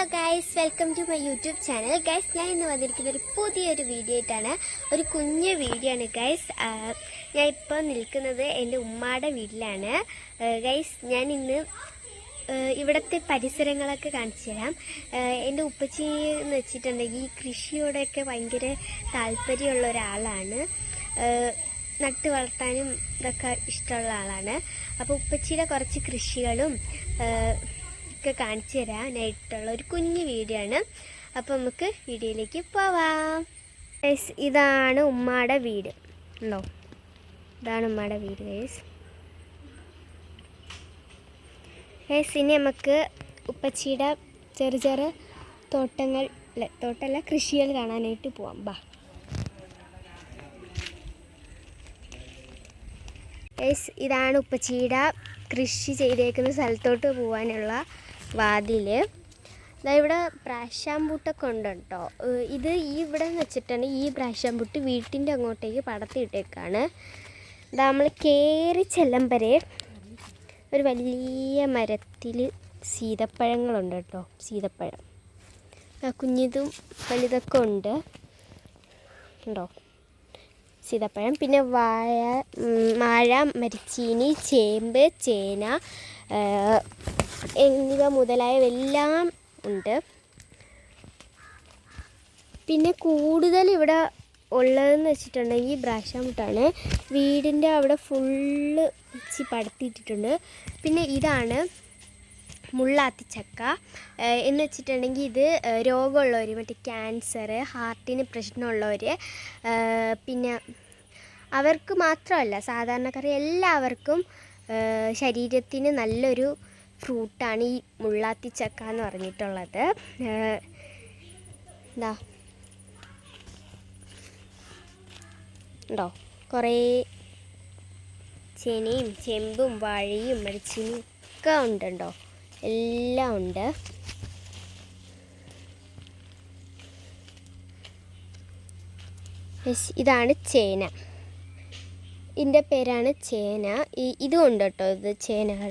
Hello guys welcome to my YouTube channel guys ഞാൻ ഇന്ന് വന്നിരിക്കുന്ന ഒരു പുതിയൊരു വീഡിയോ ആയിട്ടാണ്. ഒരു കുഞ്ഞു വീഡിയോ ആണ് ഗൈസ് ഞാൻ ഇപ്പോൾ നിൽക്കുന്നത് എന്റെ ഉമ്മയുടെ വീട്ടിലാണ്. ഗൈസ് ഞാൻ ഇന്ന് ഇവിടുത്തെ പരിസരങ്ങളൊക്കെ കാണിച്ചു തരാം. എന്റെ ഉപ്പച്ചി എന്ന് വെച്ചിട്ടുണ്ടെങ്കിൽ ഈ കൃഷിയോടൊക്കെ ഭയങ്കര താല്പര്യമുള്ള ഒരാളാണ്. നട്ട് വളർത്താനും ഇതൊക്കെ ഇഷ്ടമുള്ള ആളാണ്. അപ്പോൾ ഉപ്പച്ചിയുടെ കുറച്ച് കൃഷികളും ഒക്കെ കാണിച്ചു തരാനായിട്ടുള്ള ഒരു കുഞ്ഞു വീഡിയോ ആണ്. അപ്പോൾ നമുക്ക് വീഡിയോയിലേക്ക് പോവാം. ഗൈസ് ഇതാണ് ഉമ്മയുടെ വീട്. ഉണ്ടോ? ഇതാണ് ഉമ്മയുടെ വീട് ഗൈസ് ഗൈസ് ഇനി നമുക്ക് ഉപ്പച്ചിയുടെ ചെറു ചെറു തോട്ടങ്ങൾ തോട്ടമല്ല കൃഷികൾ കാണാനായിട്ട് പോവാം. ബാ. ഗൈസ് ഇതാണ് ഉപ്പച്ചിയുടെ കൃഷി ചെയ്തേക്കുന്ന സ്ഥലത്തോട്ട് പോകാനുള്ള വാതിൽ. ദാ ഇവിടെ പ്രാശാമ്പൂട്ടൊക്കെ ഉണ്ട് കേട്ടോ. ഇത് ഈ ഇവിടെ എന്ന് വെച്ചിട്ടുണ്ടെങ്കിൽ ഈ പ്രാശാമ്പൂട്ട് വീട്ടിന്റെ അങ്ങോട്ടേക്ക് പടത്തിയിട്ടേക്കാണ്. ഇതാ നമ്മൾ കയറി ചെല്ലുമ്പരെ ഒരു വലിയ മരത്തിൽ സീതപ്പഴങ്ങളുണ്ട് കേട്ടോ സീതപ്പഴം. കുഞ്ഞിതും വലുതൊക്കെ ഉണ്ട്. ഉണ്ടോ? സീതപ്പഴം. പിന്നെ വാഴ മാഴ മരിച്ചീനി ചേമ്പ് ചേന എന്നിവ മുതലായവെല്ലാം ഉണ്ട്. പിന്നെ കൂടുതൽ ഇവിടെ ഉള്ളതെന്ന് വെച്ചിട്ടുണ്ടെങ്കിൽ ബ്രാശാമുട്ടാണ്. വീടിന്റെ അവിടെ ഫുള്ള് വെച്ച് പടത്തിയിട്ടിട്ടുണ്ട് പിന്നെ ഇതാണ് മുള്ളാത്തിച്ചക്ക ചക്ക. എന്ന് വെച്ചിട്ടുണ്ടെങ്കിൽ ഇത് രോഗമുള്ളവർ മറ്റേ ക്യാൻസർ ഹാർട്ടിന് പ്രശ്നമുള്ളവർ പിന്നെ അവർക്ക് മാത്രമല്ല സാധാരണക്കാർ എല്ലാവർക്കും ശരീരത്തിന് നല്ലൊരു ഫ്രൂട്ടാണ് ഈ മുള്ളാത്തി ചക്ക എന്ന് പറഞ്ഞിട്ടുള്ളത്. എന്താ ഉണ്ടോ? കുറേ ചേനയും ചെമ്പും വാഴയും മരച്ചിനും ഒക്കെ ഉണ്ടോ എല്ലാം ഉണ്ട്. ഇതാണ് ചേന. ഇതിന്റെ പേരാണ് ചേന. ഇതും ഉണ്ട് കേട്ടോ ഇത് ചേനകൾ.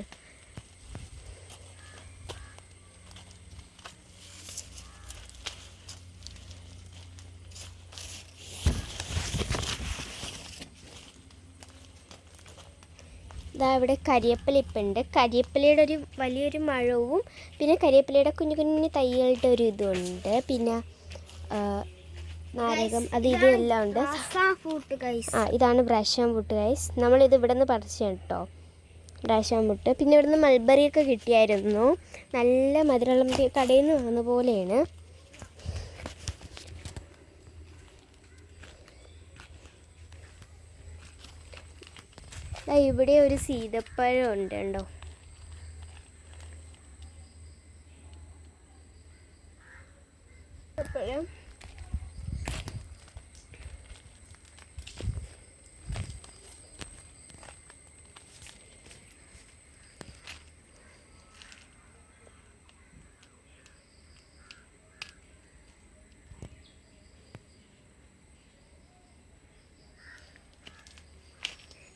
ഇതാ ഇവിടെ കരിയപ്പല ഇപ്പം ഉണ്ട്. കരിയപ്പലയുടെ ഒരു വലിയൊരു മഴവും പിന്നെ കരിയപ്പലയുടെ കുഞ്ഞു കുഞ്ഞു തൈകളുടെ ഒരു ഇതുണ്ട് പിന്നെ നാരകം അത് ഇതെല്ലാം എല്ലാം ഉണ്ട്. ആ ഇതാണ് ബ്രാശാൻ പുട്ട് ഗൈസ്. നമ്മളിത് ഇവിടെ നിന്ന് പറിച്ചാണ് കേട്ടോ. ബ്രാഷാം ഫുട്ട് പിന്നെ ഇവിടുന്ന് മൽബറിയൊക്കെ കിട്ടിയായിരുന്നു. നല്ല മധുരമുള്ള കടയിൽ നിന്ന് വന്ന പോലെയാണ്. ഇവിടെ ഒരു സീതപ്പഴം ഉണ്ട് ഉണ്ടോ സീതപ്പഴം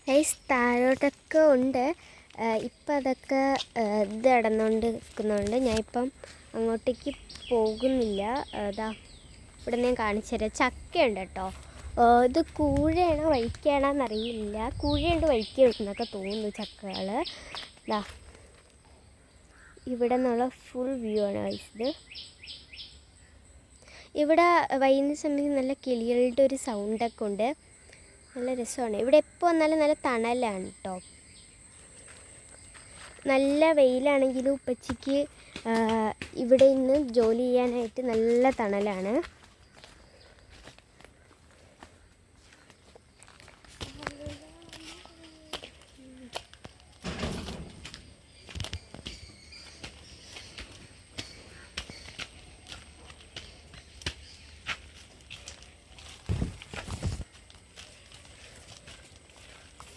ഗൈസ് താഴോട്ടൊക്കെ ഉണ്ട്. ഇപ്പം അതൊക്കെ ഇത് ഇടന്നുകൊണ്ട് നിൽക്കുന്നുണ്ട് ഞാൻ ഇപ്പം അങ്ങോട്ടേക്ക് പോകുന്നില്ല. അതാ ഇവിടെ ഞാൻ കാണിച്ചു തരാം. ചക്കയുണ്ട് കേട്ടോ. ഇത് കൂഴയാണോ വഴിക്കാണോ എന്നറിയില്ല. കൂഴയുണ്ട് വഴിക്ക് തോന്നുന്നു ചക്കകൾ ഇതാ ഇവിടെ നിന്നുള്ള ഫുൾ വ്യൂ ആണ് ഗൈസ് ഇത്. ഇവിടെ വൈകുന്ന സമയത്ത് നല്ല കിളികളുടെ ഒരു സൗണ്ടൊക്കെ ഉണ്ട്. നല്ല രസമാണ്. ഇവിടെ എപ്പോൾ വന്നാലും നല്ല തണലാണ് കേട്ടോ നല്ല വെയിലാണെങ്കിലും ഉപ്പച്ചിക്ക് ഇവിടെ ഇന്ന് ജോലി ചെയ്യാനായിട്ട് നല്ല തണലാണ്.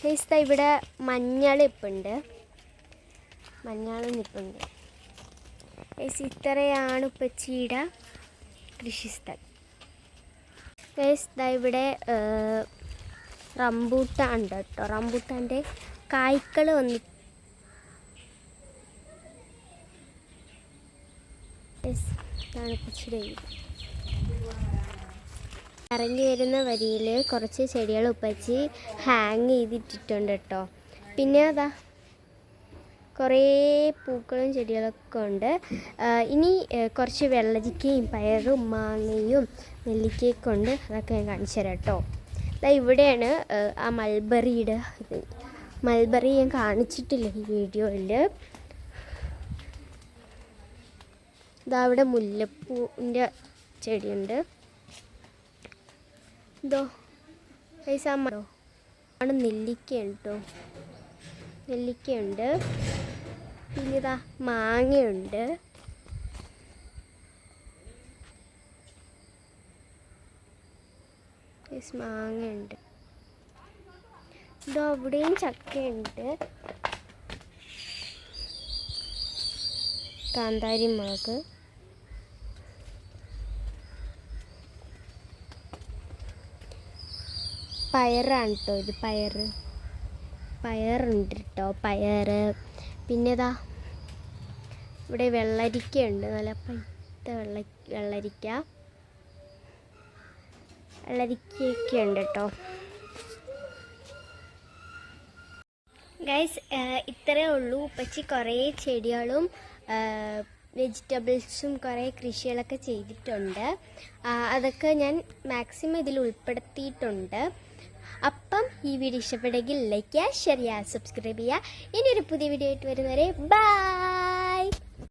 ഗൈസ് ഇവിടെ മഞ്ഞൾ ഇപ്പുണ്ട്. മഞ്ഞൾ നിൽപ്പുണ്ട് ഗൈസ് ഇത്രയാണ് ഉപ്പച്ചിയുടെ കൃഷിസ്ഥലം. ഗൈസ് ഇവിടെ റംബൂട്ടാൻ ഉണ്ട് കേട്ടോ. റംബൂട്ടാന്റെ കായ്ക്കൾ വന്ന് ഇതാണ് ഉപ്പച്ചിയുടെ തണുപ്പിച്ചിട്ട് ഇറങ്ങി വരുന്ന വരിയിൽ കുറച്ച് ചെടികൾ ഉപ്പച്ച് ഹാങ് ചെയ്തിട്ടിട്ടുണ്ട് കേട്ടോ പിന്നെ അതാ കുറേ പൂക്കളും ചെടികളൊക്കെ ഉണ്ട്. ഇനി കുറച്ച് വെള്ളരിക്കയും പയറും മാങ്ങയും നെല്ലിക്കയൊക്കെ ഉണ്ട്. അതൊക്കെ ഞാൻ കാണിച്ചു തരാം കേട്ടോ അതാ ഇവിടെയാണ് ആ മൾബറിയുടെ ഇത്. മൾബറി ഞാൻ കാണിച്ചിട്ടില്ല ഈ വീഡിയോയിൽ. ഇതാ അവിടെ മുല്ലപ്പൂവിന്റെ ചെടിയുണ്ട്. ഇതോ പൈസാമോ ആണ് നെല്ലിക്കയുണ്ട് നെല്ലിക്കയുണ്ട്. പിന്നെ ഇതാ മാങ്ങയുണ്ട്. മാങ്ങയുണ്ട്. ഇതോ അവിടെയും ചക്കയുണ്ട്. കാന്താരി മുളക്. പയറാണ് കേട്ടോ ഇത് പയർ പയറുണ്ട് കേട്ടോ പയർ പിന്നെ ഇതാ ഇവിടെ വെള്ളരിക്കയുണ്ട് നല്ല പഴുത്ത വെള്ള വെള്ളരിക്ക. വെള്ളരിക്കയൊക്കെ ഉണ്ട് കേട്ടോ ഗൈസ് ഇത്രയേ ഉള്ളൂ. ഉപ്പച്ചി കുറേ ചെടികളും വെജിറ്റബിൾസും കുറേ കൃഷികളൊക്കെ ചെയ്തിട്ടുണ്ട്. അതൊക്കെ ഞാൻ മാക്സിമം ഇതിൽ ഉൾപ്പെടുത്തിയിട്ടുണ്ട്. അപ്പം ഈ വീഡിയോ ഇഷ്ടപ്പെട്ടെങ്കിൽ ലൈക്ക് ചെയ്യുക ഷെയർ ചെയ്യുക സബ്സ്ക്രൈബ് ചെയ്യുക. ഇനി ഒരു പുതിയ വീഡിയോ ആയിട്ട് വരുന്നവരെ ബൈ